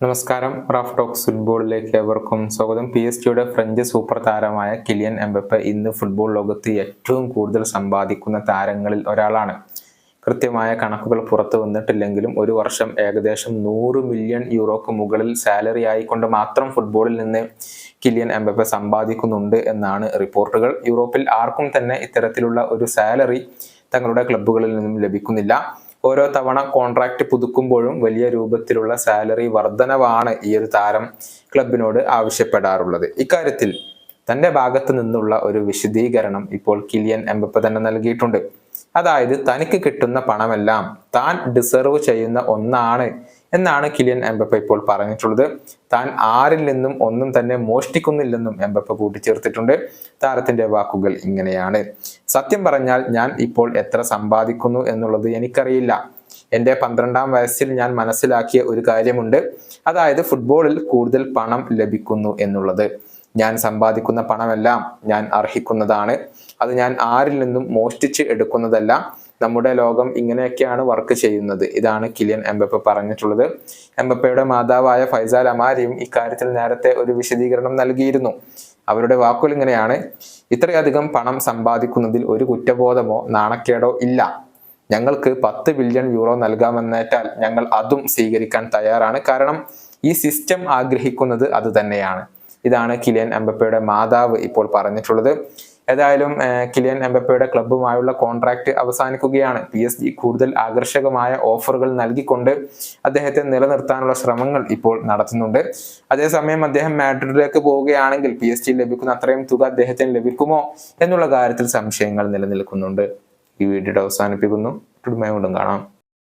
നമസ്കാരം. Raf talks ഫുട്ബോളിലേക്ക് ഏവർക്കും സ്വാഗതം. പി എസ് ജിയുടെ ഫ്രഞ്ച് സൂപ്പർ താരമായ കിലിയൻ എംബപ്പെ ഇന്ന് ഫുട്ബോൾ ലോകത്ത് ഏറ്റവും കൂടുതൽ സമ്പാദിക്കുന്ന താരങ്ങളിൽ ഒരാളാണ്. കൃത്യമായ കണക്കുകൾ പുറത്തു വന്നിട്ടില്ലെങ്കിലും ഒരു വർഷം ഏകദേശം നൂറ് മില്യൺ യൂറോക്ക് മുകളിൽ സാലറി ആയിക്കൊണ്ട് മാത്രം ഫുട്ബോളിൽ നിന്ന് കിലിയൻ എംബപ്പെ സമ്പാദിക്കുന്നുണ്ട് എന്നാണ് റിപ്പോർട്ടുകൾ. യൂറോപ്പിൽ ആർക്കും തന്നെ ഇത്തരത്തിലുള്ള ഒരു സാലറി തങ്ങളുടെ ക്ലബ്ബുകളിൽ നിന്നും ലഭിക്കുന്നില്ല. ഓരോ തവണ കോൺട്രാക്ട് പുതുക്കുമ്പോഴും വലിയ രൂപത്തിലുള്ള സാലറി വർധനവാണ് ഈ ഒരു താരം ക്ലബിനോട് ആവശ്യപ്പെടാറുള്ളത്. ഇക്കാര്യത്തിൽ തന്റെ ഭാഗത്ത് നിന്നുള്ള ഒരു വിശദീകരണം ഇപ്പോൾ കിലിയൻ എംബപ്പ തന്നെ നൽകിയിട്ടുണ്ട്. അതായത് തനിക്ക് കിട്ടുന്ന പണമെല്ലാം താൻ ഡിസർവ് ചെയ്യുന്ന ഒന്നാണ് എന്നാണ് കിലിയൻ എംബപ്പ ഇപ്പോൾ പറഞ്ഞിട്ടുള്ളത്. താൻ ആരിൽ നിന്നും ഒന്നും തന്നെ മോഷ്ടിക്കുന്നില്ലെന്നും എംബപ്പ കൂട്ടിച്ചേർത്തിട്ടുണ്ട്. താരത്തിന്റെ വാക്കുകൾ ഇങ്ങനെയാണ്. സത്യം പറഞ്ഞാൽ ഞാൻ ഇപ്പോൾ എത്ര സമ്പാദിക്കുന്നു എന്നുള്ളത് എനിക്കറിയില്ല. എന്റെ പന്ത്രണ്ടാം വയസ്സിൽ ഞാൻ മനസ്സിലാക്കിയ ഒരു കാര്യമുണ്ട്. അതായത് ഫുട്ബോളിൽ കൂടുതൽ പണം ലഭിക്കുന്നു എന്നുള്ളത്. ഞാൻ സമ്പാദിക്കുന്ന പണമെല്ലാം ഞാൻ അർഹിക്കുന്നതാണ്. അത് ഞാൻ ആരിൽ നിന്നും മോഷ്ടിച്ച് എടുക്കുന്നതല്ല. നമ്മുടെ ലോകം ഇങ്ങനെയൊക്കെയാണ് വർക്ക് ചെയ്യുന്നത്. ഇതാണ് കിലിയൻ എംബപ്പ പറഞ്ഞിട്ടുള്ളത്. എംബപ്പയുടെ മാതാവായ ഫൈസാൽ അമാരിയും ഇക്കാര്യത്തിൽ നേരത്തെ ഒരു വിശദീകരണം നൽകിയിരുന്നു. അവരുടെ വാക്കുകൾ ഇങ്ങനെയാണ്. ഇത്രയധികം പണം സമ്പാദിക്കുന്നതിൽ ഒരു കുറ്റബോധമോ നാണക്കേടോ ഇല്ല. ഞങ്ങൾക്ക് പത്ത് ബില്യൺ യൂറോ നൽകാമെന്നേറ്റാൽ ഞങ്ങൾ അതും സ്വീകരിക്കാൻ തയ്യാറാണ്. കാരണം ഈ സിസ്റ്റം ആഗ്രഹിക്കുന്നത് അത് തന്നെയാണ്. ഇതാണ് കിലിയൻ എംബപ്പയുടെ മാതാവ് ഇപ്പോൾ പറഞ്ഞിട്ടുള്ളത്. ഏതായാലും കിലിയൻ എംബപ്പയുടെ ക്ലബ്ബുമായുള്ള കോൺട്രാക്ട് അവസാനിക്കുകയാണ്. പി എസ് ജി കൂടുതൽ ആകർഷകമായ ഓഫറുകൾ നൽകിക്കൊണ്ട് അദ്ദേഹത്തെ നിലനിർത്താനുള്ള ശ്രമങ്ങൾ ഇപ്പോൾ നടത്തുന്നുണ്ട്. അതേസമയം അദ്ദേഹം മാഡ്രിഡിലേക്ക് പോവുകയാണെങ്കിൽ പി എസ് ജി ലഭിക്കുന്ന അത്രയും തുക അദ്ദേഹത്തിന് ലഭിക്കുമോ എന്നുള്ള കാര്യത്തിൽ സംശയങ്ങൾ നിലനിൽക്കുന്നുണ്ട്. ഈ വീഡിയോ അവസാനിപ്പിക്കുന്നു. വീണ്ടും കാണാം.